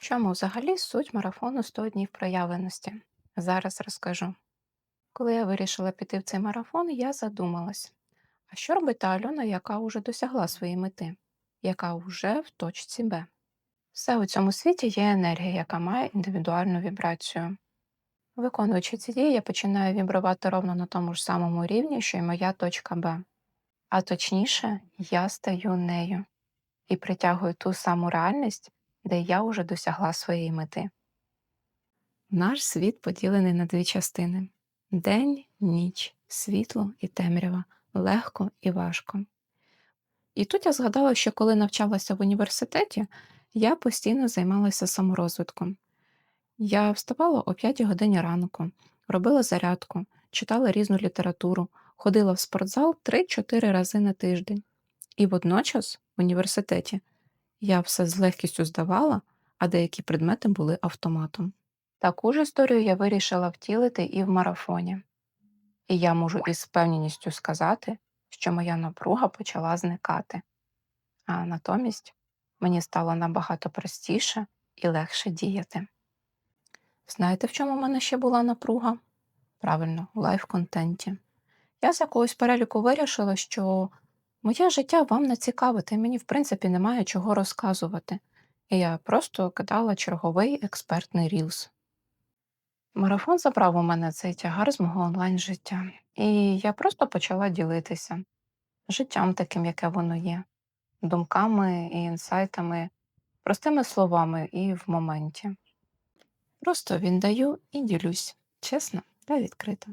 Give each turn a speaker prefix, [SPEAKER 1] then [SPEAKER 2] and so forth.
[SPEAKER 1] В чому взагалі суть марафону «100 днів проявленості? Зараз розкажу. Коли я вирішила піти в цей марафон, я задумалась, а що робить та Альона, яка вже досягла своєї мети, яка вже в точці Б? Все у цьому світі є енергія, яка має індивідуальну вібрацію. Виконуючи ці дії, я починаю вібрувати ровно на тому ж самому рівні, що й моя точка Б. А точніше, я стаю нею і притягую ту саму реальність, де я вже досягла своєї мети. Наш світ поділений на дві частини: день, ніч, світло і темрява, легко і важко. І тут я згадала, що коли навчалася в університеті, я постійно займалася саморозвитком. Я вставала о 5 годині ранку, робила зарядку, читала різну літературу, ходила в спортзал 3-4 рази на тиждень. І водночас в університеті я все з легкістю здавала, а деякі предмети були автоматом. Таку ж історію я вирішила втілити і в марафоні. І я можу із впевненістю сказати, що моя напруга почала зникати, а натомість мені стало набагато простіше і легше діяти. Знаєте, в чому в мене ще була напруга? Правильно, у лайф-контенті. Я з якогось переліку вирішила, що моє життя вам не цікаве, та мені, в принципі, немає чого розказувати. І я просто кидала черговий експертний рілс. Марафон забрав у мене цей тягар з мого онлайн-життя, і я просто почала ділитися життям таким, яке воно є, думками і інсайтами, простими словами і в моменті. Просто віддаю і ділюсь, чесно та відкрито.